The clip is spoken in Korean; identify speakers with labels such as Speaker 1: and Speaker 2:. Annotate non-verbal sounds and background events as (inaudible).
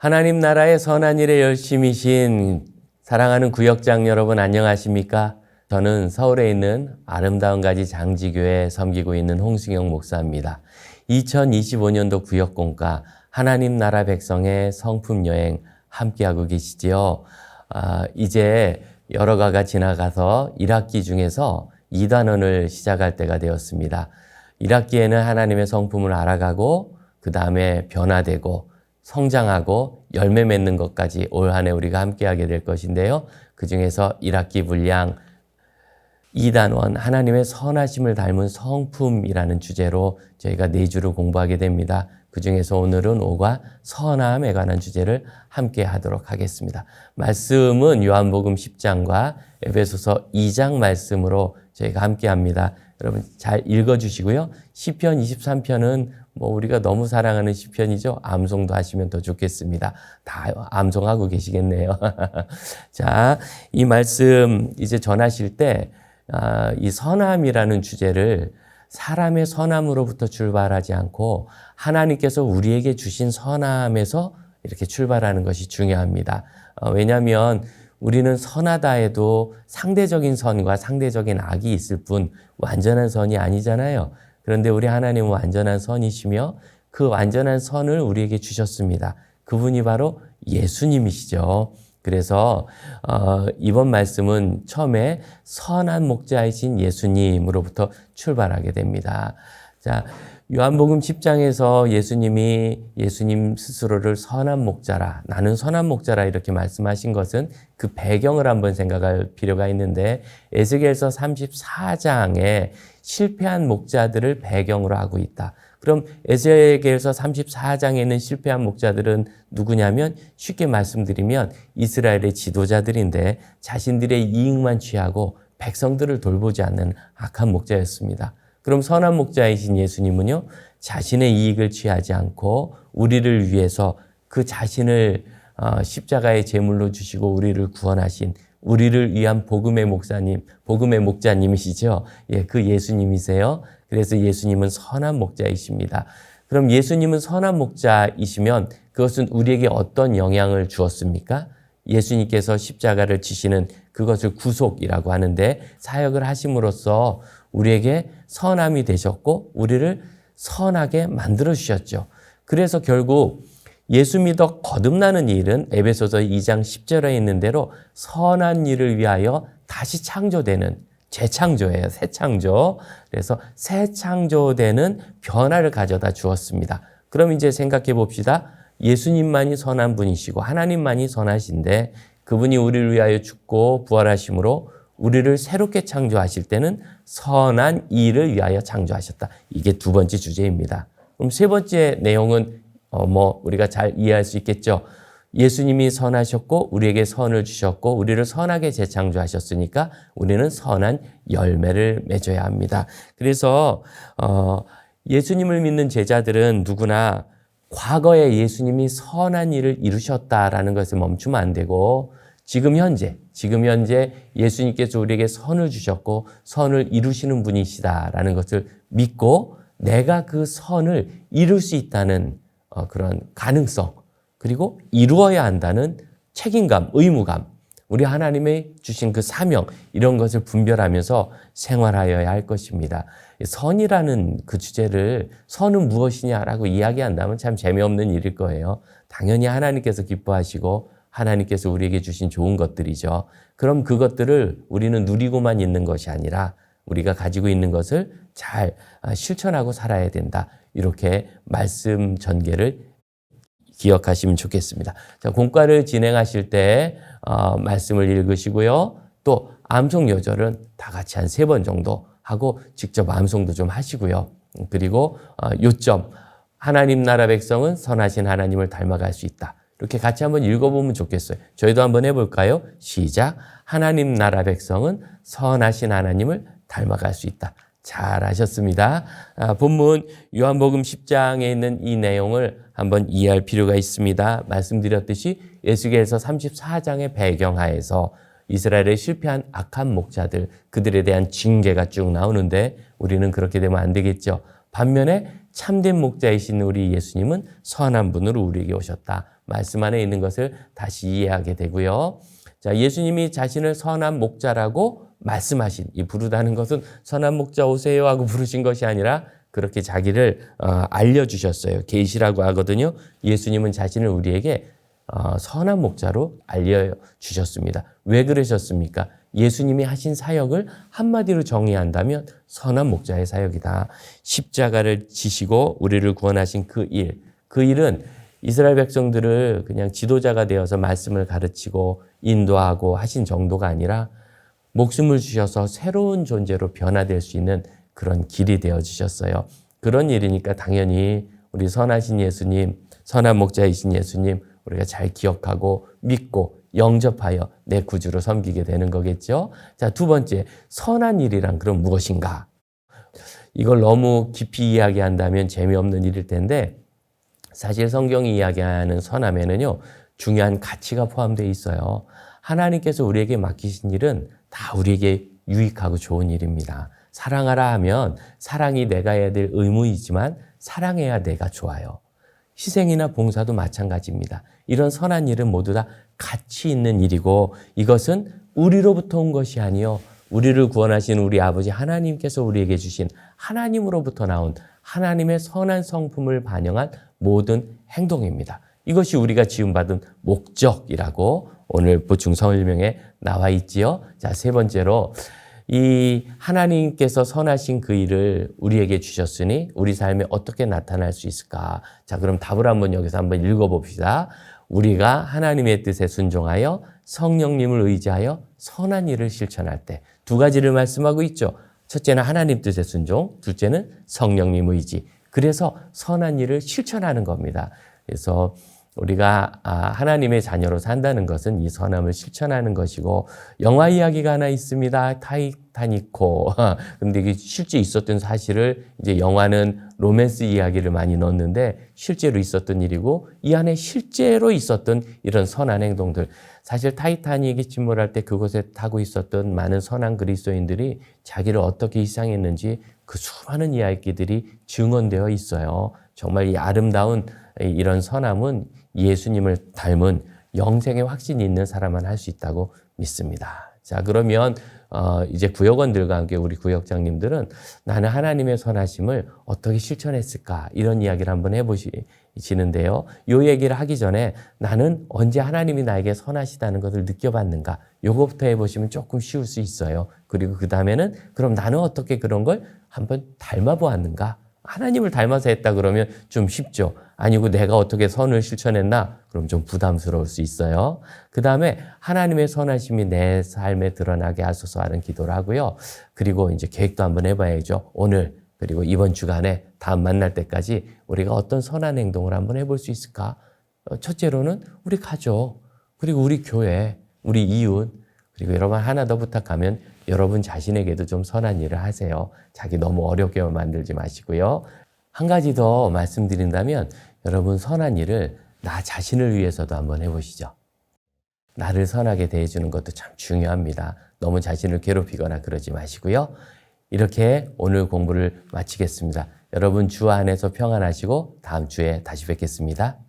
Speaker 1: 하나님 나라의 선한 일에 열심이신 사랑하는 구역장 여러분 안녕하십니까? 저는 서울에 있는 아름다운 가지 장지교회 섬기고 있는 홍승영 목사입니다. 2025년도 구역공과 하나님 나라 백성의 성품 여행 함께하고 계시지요. 아, 이제 여러 가가 지나가서 1학기 중에서 2단원을 시작할 때가 되었습니다. 1학기에는 하나님의 성품을 알아가고 그 다음에 변화되고 성장하고 열매 맺는 것까지 올 한 해 우리가 함께하게 될 것인데요. 그 중에서 1학기 분량 2단원 하나님의 선하심을 닮은 성품이라는 주제로 저희가 네 주를 공부하게 됩니다. 그 중에서 오늘은 5과 선함에 관한 주제를 함께 하도록 하겠습니다. 말씀은 요한복음 10장과 에베소서 2장 말씀으로 저희가 함께 합니다. 여러분 잘 읽어 주시고요. 시편 23편은 뭐 우리가 너무 사랑하는 시편이죠. 암송도 하시면 더 좋겠습니다. 다 암송하고 계시겠네요. (laughs) 자, 이 말씀 이제 전하실 때, 아, 이 선함이라는 주제를 사람의 선함으로부터 출발하지 않고 하나님께서 우리에게 주신 선함에서 이렇게 출발하는 것이 중요합니다. 어, 왜냐하면 우리는 선하다 해도 상대적인 선과 상대적인 악이 있을 뿐 완전한 선이 아니잖아요. 그런데 우리 하나님은 완전한 선이시며 그 완전한 선을 우리에게 주셨습니다. 그분이 바로 예수님이시죠. 그래서 어, 이번 말씀은 처음에 선한 목자이신 예수님으로부터 출발하게 됩니다. 자, 요한복음 10장에서 예수님이 예수님 스스로를 선한 목자라, 나는 선한 목자라 이렇게 말씀하신 것은 그 배경을 한번 생각할 필요가 있는데 에스겔서 34장에 실패한 목자들을 배경으로 하고 있다. 그럼 에스겔서 34장에 있는 실패한 목자들은 누구냐면 쉽게 말씀드리면 이스라엘의 지도자들인데 자신들의 이익만 취하고 백성들을 돌보지 않는 악한 목자였습니다. 그럼 선한 목자이신 예수님은요, 자신의 이익을 취하지 않고 우리를 위해서 그 자신을 어, 십자가의 제물로 주시고 우리를 구원하신 우리를 위한 복음의 목사님, 복음의 목자님이시죠. 예, 그 예수님이세요. 그래서 예수님은 선한 목자이십니다. 그럼 예수님은 선한 목자이시면 그것은 우리에게 어떤 영향을 주었습니까? 예수님께서 십자가를 지시는 그것을 구속이라고 하는데 사역을 하심으로써 우리에게 선함이 되셨고 우리를 선하게 만들어 주셨죠. 그래서 결국 예수 믿어 거듭나는 일은 에베소서 2장 10절에 있는 대로 선한 일을 위하여 다시 창조되는 재창조예요. 새 창조. 그래서 새 창조되는 변화를 가져다 주었습니다. 그럼 이제 생각해 봅시다. 예수님만이 선한 분이시고 하나님만이 선하신데 그분이 우리를 위하여 죽고 부활하심으로 우리를 새롭게 창조하실 때는 선한 일을 위하여 창조하셨다. 이게 두 번째 주제입니다. 그럼 세 번째 내용은 어 뭐 우리가 잘 이해할 수 있겠죠. 예수님이 선하셨고 우리에게 선을 주셨고 우리를 선하게 재창조하셨으니까 우리는 선한 열매를 맺어야 합니다. 그래서 어 예수님을 믿는 제자들은 누구나 과거에 예수님이 선한 일을 이루셨다라는 것에 멈추면 안 되고 지금 현재, 지금 현재 예수님께서 우리에게 선을 주셨고 선을 이루시는 분이시다라는 것을 믿고 내가 그 선을 이룰 수 있다는 어, 그런 가능성 그리고 이루어야 한다는 책임감, 의무감, 우리 하나님의 주신 그 사명 이런 것을 분별하면서 생활하여야 할 것입니다. 선이라는 그 주제를 선은 무엇이냐라고 이야기한다면 참 재미없는 일일 거예요. 당연히 하나님께서 기뻐하시고 하나님께서 우리에게 주신 좋은 것들이죠. 그럼 그것들을 우리는 누리고만 있는 것이 아니라 우리가 가지고 있는 것을 잘 실천하고 살아야 된다. 이렇게 말씀 전개를 기억하시면 좋겠습니다. 자, 공과를 진행하실 때 어, 말씀을 읽으시고요. 또 암송 요절은 다 같이 한 세 번 정도 하고 직접 암송도 좀 하시고요. 그리고 어, 요점 하나님 나라 백성은 선하신 하나님을 닮아갈 수 있다. 이렇게 같이 한번 읽어보면 좋겠어요. 저희도 한번 해볼까요? 시작. 하나님 나라 백성은 선하신 하나님을 닮아갈 수 있다. 잘 하셨습니다. 아, 본문 요한복음 10장에 있는 이 내용을 한번 이해할 필요가 있습니다. 말씀드렸듯이 예수께서 34장의 배경하에서 이스라엘의 실패한 악한 목자들, 그들에 대한 징계가 쭉 나오는데 우리는 그렇게 되면 안 되겠죠. 반면에 참된 목자이신 우리 예수님은 선한 분으로 우리에게 오셨다. 말씀 안에 있는 것을 다시 이해하게 되고요. 자, 예수님이 자신을 선한 목자라고 말씀하신 이 부르다는 것은 선한 목자 오세요 하고 부르신 것이 아니라 그렇게 자기를 어, 알려 주셨어요. 계시라고 하거든요. 예수님은 자신을 우리에게 어, 선한 목자로 알려 주셨습니다. 왜 그러셨습니까? 예수님이 하신 사역을 한마디로 정의한다면 선한 목자의 사역이다. 십자가를 지시고 우리를 구원하신 그 일. 그 일은 이스라엘 백성들을 그냥 지도자가 되어서 말씀을 가르치고 인도하고 하신 정도가 아니라 목숨을 주셔서 새로운 존재로 변화될 수 있는 그런 길이 되어 주셨어요. 그런 일이니까 당연히 우리 선하신 예수님, 선한 목자이신 예수님 우리가 잘 기억하고 믿고 영접하여 내 구주로 섬기게 되는 거겠죠. 자, 두 번째, 선한 일이란 그럼 무엇인가? 이걸 너무 깊이 이야기한다면 재미없는 일일 텐데 사실 성경이 이야기하는 선함에는요, 중요한 가치가 포함되어 있어요. 하나님께서 우리에게 맡기신 일은 다 우리에게 유익하고 좋은 일입니다. 사랑하라 하면 사랑이 내가 해야 될 의무이지만 사랑해야 내가 좋아요. 희생이나 봉사도 마찬가지입니다. 이런 선한 일은 모두 다 가치 있는 일이고 이것은 우리로부터 온 것이 아니요 우리를 구원하신 우리 아버지 하나님께서 우리에게 주신 하나님으로부터 나온 하나님의 선한 성품을 반영한 모든 행동입니다. 이것이 우리가 지음받은 목적이라고 오늘 보충 설명에 나와 있지요. 자, 세 번째로 이 하나님께서 선하신 그 일을 우리에게 주셨으니 우리 삶에 어떻게 나타날 수 있을까? 자, 그럼 답을 한번 여기서 한번 읽어 봅시다. 우리가 하나님의 뜻에 순종하여 성령님을 의지하여 선한 일을 실천할 때 두 가지를 말씀하고 있죠. 첫째는 하나님 뜻에 순종, 둘째는 성령님 의지. 그래서 선한 일을 실천하는 겁니다. 그래서 우리가 아, 하나님의 자녀로 산다는 것은 이 선함을 실천하는 것이고 영화 이야기가 하나 있습니다. 타이타니코. (laughs) 근데 이게 실제 있었던 사실을 이제 영화는 로맨스 이야기를 많이 넣었는데 실제로 있었던 일이고 이 안에 실제로 있었던 이런 선한 행동들. 사실 타이타닉이 침몰할 때 그곳에 타고 있었던 많은 선한 그리스도인들이 자기를 어떻게 희생했는지 그 수많은 이야기들이 증언되어 있어요. 정말 이 아름다운 이런 선함은 예수님을 닮은 영생의 확신이 있는 사람만 할 수 있다고 믿습니다. 자, 그러면 어, 이제 구역원들과 함께 우리 구역장님들은 나는 하나님의 선하심을 어떻게 실천했을까 이런 이야기를 한번 해보시는데요. 요 얘기를 하기 전에 나는 언제 하나님이 나에게 선하시다는 것을 느껴봤는가 요거부터 해보시면 조금 쉬울 수 있어요. 그리고 그 다음에는 그럼 나는 어떻게 그런 걸 한번 닮아 보았는가 하나님을 닮아서 했다 그러면 좀 쉽죠. 아니고 내가 어떻게 선을 실천했나? 그럼 좀 부담스러울 수 있어요. 그 다음에 하나님의 선하심이 내 삶에 드러나게 하소서 하는 기도를 하고요. 그리고 이제 계획도 한번 해봐야죠. 오늘 그리고 이번 주간에 다음 만날 때까지 우리가 어떤 선한 행동을 한번 해볼 수 있을까? 어, 첫째로는 우리 가족, 그리고 우리 교회, 우리 이웃, 그리고 여러분 하나 더 부탁하면 여러분 자신에게도 좀 선한 일을 하세요. 자기 너무 어렵게 만들지 마시고요. 한 가지 더 말씀드린다면 여러분 선한 일을 나 자신을 위해서도 한번 해보시죠. 나를 선하게 대해주는 것도 참 중요합니다. 너무 자신을 괴롭히거나 그러지 마시고요. 이렇게 오늘 공부를 마치겠습니다. 여러분 주 안에서 평안하시고 다음 주에 다시 뵙겠습니다.